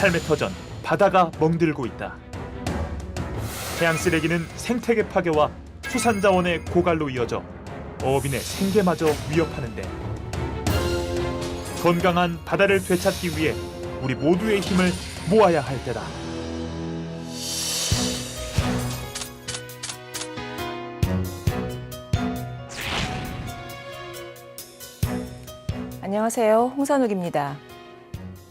삶의 터전 바다가 멍들고 있다. 해양 쓰레기는 생태계 파괴와 수산 자원의 고갈로 이어져 어업인의 생계마저 위협하는데 건강한 바다를 되찾기 위해 우리 모두의 힘을 모아야 할 때다. 안녕하세요. 홍선욱입니다.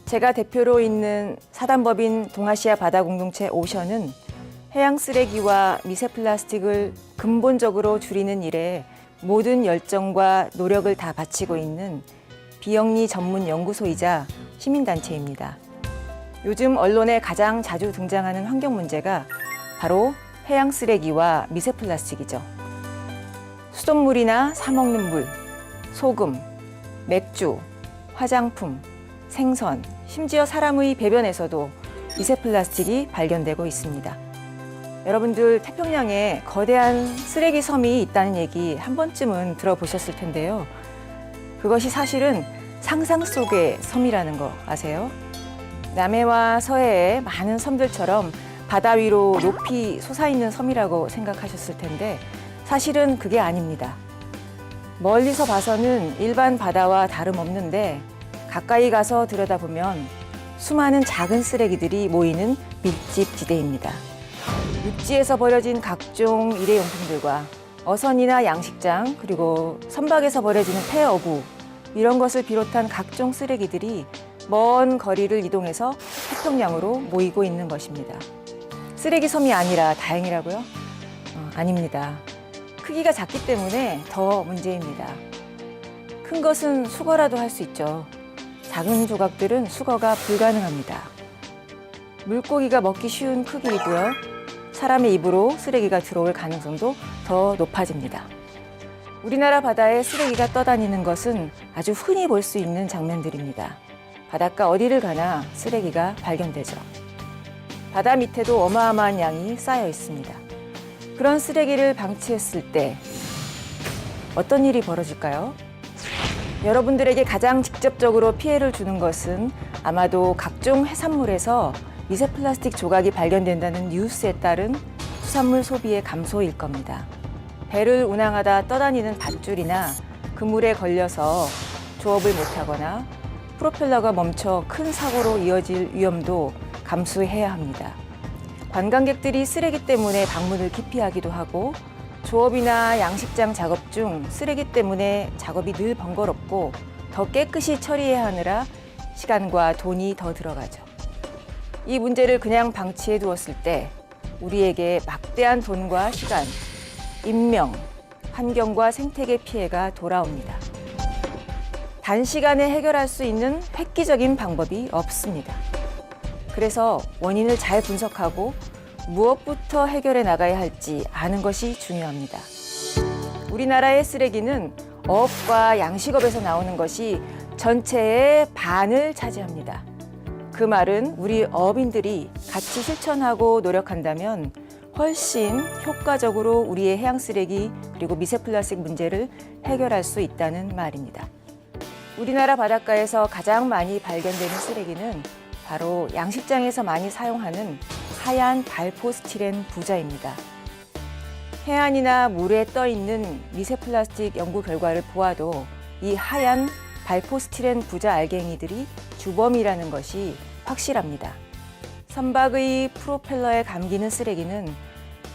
제가 대표로 있는 사단법인 동아시아 바다 공동체 오션은 해양 쓰레기와 미세 플라스틱을 근본적으로 줄이는 일에 모든 열정과 노력을 다 바치고 있는 비영리 전문 연구소이자 시민단체입니다. 요즘 언론에 가장 자주 등장하는 환경 문제가 바로 해양 쓰레기와 미세 플라스틱이죠. 수돗물이나 사먹는 물, 소금, 맥주, 화장품, 생선, 심지어 사람의 배변에서도 미세 플라스틱이 발견되고 있습니다. 여러분들 태평양에 거대한 쓰레기 섬이 있다는 얘기 한 번쯤은 들어보셨을 텐데요. 그것이 사실은 상상 속의 섬이라는 거 아세요? 남해와 서해의 많은 섬들처럼 바다 위로 높이 솟아있는 섬이라고 생각하셨을 텐데 사실은 그게 아닙니다. 멀리서 봐서는 일반 바다와 다름없는데 가까이 가서 들여다보면 수많은 작은 쓰레기들이 모이는 밀집 지대입니다. 육지에서 버려진 각종 일회용품들과 어선이나 양식장 그리고 선박에서 버려지는 폐어부 이런 것을 비롯한 각종 쓰레기들이 먼 거리를 이동해서 태평양으로 모이고 있는 것입니다. 쓰레기 섬이 아니라 다행이라고요? 어, 아닙니다. 크기가 작기 때문에 더 문제입니다. 큰 것은 수거라도 할 수 있죠. 작은 조각들은 수거가 불가능합니다. 물고기가 먹기 쉬운 크기이고요. 사람의 입으로 쓰레기가 들어올 가능성도 더 높아집니다. 우리나라 바다에 쓰레기가 떠다니는 것은 아주 흔히 볼 수 있는 장면들입니다. 바닷가 어디를 가나 쓰레기가 발견되죠. 바다 밑에도 어마어마한 양이 쌓여 있습니다. 그런 쓰레기를 방치했을 때 어떤 일이 벌어질까요? 여러분들에게 가장 직접적으로 피해를 주는 것은 아마도 각종 해산물에서 미세 플라스틱 조각이 발견된다는 뉴스에 따른 수산물 소비의 감소일 겁니다. 배를 운항하다 떠다니는 밧줄이나 그물에 걸려서 조업을 못하거나 프로펠러가 멈춰 큰 사고로 이어질 위험도 감수해야 합니다. 관광객들이 쓰레기 때문에 방문을 기피하기도 하고 조업이나 양식장 작업 중 쓰레기 때문에 작업이 늘 번거롭고 더 깨끗이 처리해야 하느라 시간과 돈이 더 들어가죠. 이 문제를 그냥 방치해 두었을 때 우리에게 막대한 돈과 시간, 인명, 환경과 생태계 피해가 돌아옵니다. 단시간에 해결할 수 있는 획기적인 방법이 없습니다. 그래서 원인을 잘 분석하고 무엇부터 해결해 나가야 할지 아는 것이 중요합니다. 우리나라의 쓰레기는 어업과 양식업에서 나오는 것이 전체의 반을 차지합니다. 그 말은 우리 어업인들이 같이 실천하고 노력한다면 훨씬 효과적으로 우리의 해양 쓰레기 그리고 미세 플라스틱 문제를 해결할 수 있다는 말입니다. 우리나라 바닷가에서 가장 많이 발견되는 쓰레기는 바로 양식장에서 많이 사용하는 하얀 발포스티렌 부자입니다. 해안이나 물에 떠 있는 미세 플라스틱 연구 결과를 보아도 이 하얀 발포스티렌 부자 알갱이들이 주범이라는 것이 확실합니다. 선박의 프로펠러에 감기는 쓰레기는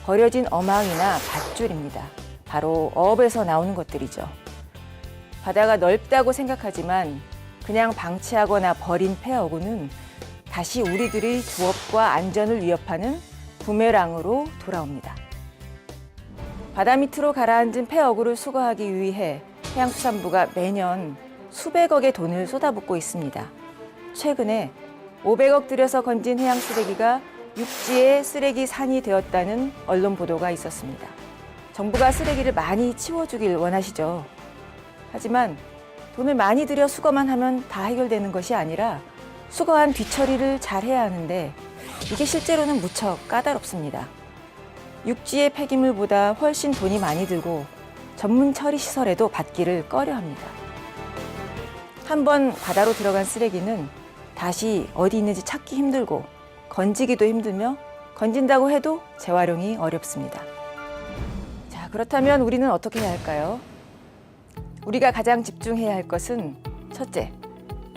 버려진 어망이나 밧줄입니다. 바로 어업에서 나오는 것들이죠. 바다가 넓다고 생각하지만 그냥 방치하거나 버린 폐어구는 다시 우리들의 조업과 안전을 위협하는 부메랑으로 돌아옵니다. 바다 밑으로 가라앉은 폐어구를 수거하기 위해 해양수산부가 매년 수백억의 돈을 쏟아붓고 있습니다. 최근에 500억 들여서 건진 해양 쓰레기가 육지의 쓰레기 산이 되었다는 언론 보도가 있었습니다. 정부가 쓰레기를 많이 치워주길 원하시죠. 하지만 돈을 많이 들여 수거만 하면 다 해결되는 것이 아니라 수거한 뒤처리를 잘 해야 하는데 이게 실제로는 무척 까다롭습니다. 육지의 폐기물보다 훨씬 돈이 많이 들고 전문 처리 시설에도 받기를 꺼려 합니다. 한 번 바다로 들어간 쓰레기는 다시 어디 있는지 찾기 힘들고 건지기도 힘들며 건진다고 해도 재활용이 어렵습니다. 자, 그렇다면 우리는 어떻게 해야 할까요? 우리가 가장 집중해야 할 것은 첫째,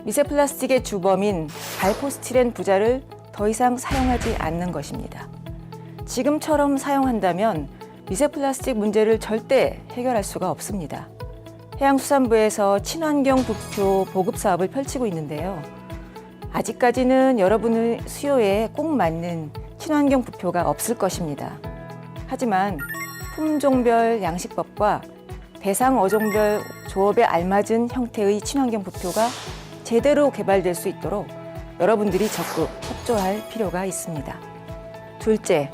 미세 플라스틱의 주범인 발포스티렌 부자를 더 이상 사용하지 않는 것입니다. 지금처럼 사용한다면 미세 플라스틱 문제를 절대 해결할 수가 없습니다. 해양수산부에서 친환경 부표 보급 사업을 펼치고 있는데요. 아직까지는 여러분의 수요에 꼭 맞는 친환경 부표가 없을 것입니다. 하지만 품종별 양식법과 대상 어종별 조업에 알맞은 형태의 친환경 부표가 제대로 개발될 수 있도록 여러분들이 적극 협조할 필요가 있습니다. 둘째,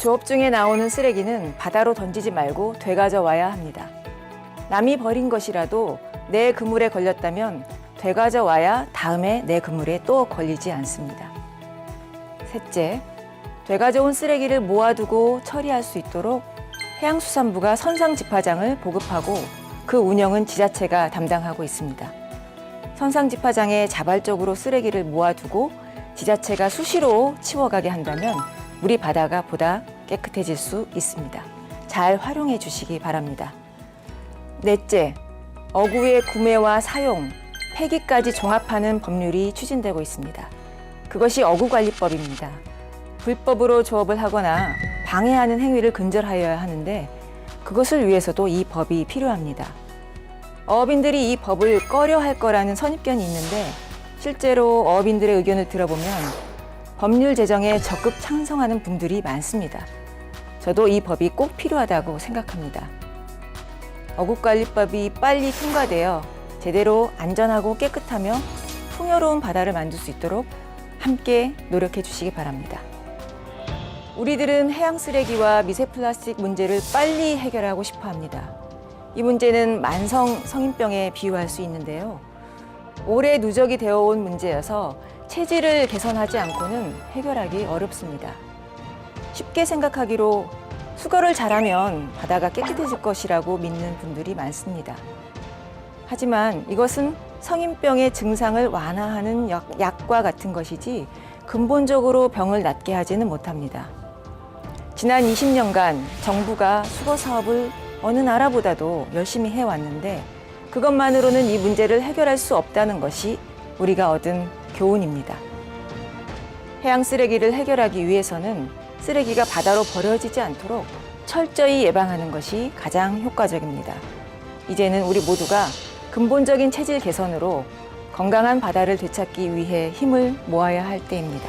조업 중에 나오는 쓰레기는 바다로 던지지 말고 되가져 와야 합니다. 남이 버린 것이라도 내 그물에 걸렸다면 되가져 와야 다음에 내 그물에 또 걸리지 않습니다. 셋째, 되가져 온 쓰레기를 모아두고 처리할 수 있도록 해양수산부가 선상 집화장을 보급하고 그 운영은 지자체가 담당하고 있습니다. 선상 집화장에 자발적으로 쓰레기를 모아두고 지자체가 수시로 치워가게 한다면 우리 바다가 보다 깨끗해질 수 있습니다. 잘 활용해 주시기 바랍니다. 넷째, 어구의 구매와 사용, 폐기까지 종합하는 법률이 추진되고 있습니다. 그것이 어구관리법입니다. 불법으로 조업을 하거나 방해하는 행위를 근절하여야 하는데 그것을 위해서도 이 법이 필요합니다. 어업인들이 이 법을 꺼려 할 거라는 선입견이 있는데 실제로 어업인들의 의견을 들어보면 법률 제정에 적극 찬성하는 분들이 많습니다. 저도 이 법이 꼭 필요하다고 생각합니다. 어국관리법이 빨리 통과되어 제대로 안전하고 깨끗하며 풍요로운 바다를 만들 수 있도록 함께 노력해 주시기 바랍니다. 우리들은 해양 쓰레기와 미세 플라스틱 문제를 빨리 해결하고 싶어 합니다. 이 문제는 만성 성인병에 비유할 수 있는데요. 오래 누적이 되어 온 문제여서 체질을 개선하지 않고는 해결하기 어렵습니다. 쉽게 생각하기로 수거를 잘하면 바다가 깨끗해질 것이라고 믿는 분들이 많습니다. 하지만 이것은 성인병의 증상을 완화하는 약, 약과 같은 것이지 근본적으로 병을 낫게 하지는 못합니다. 지난 20년간 정부가 수거 사업을 어느 나라보다도 열심히 해왔는데 그것만으로는 이 문제를 해결할 수 없다는 것이 우리가 얻은 교훈입니다. 해양 쓰레기를 해결하기 위해서는 쓰레기가 바다로 버려지지 않도록 철저히 예방하는 것이 가장 효과적입니다. 이제는 우리 모두가 근본적인 체질 개선으로 건강한 바다를 되찾기 위해 힘을 모아야 할 때입니다.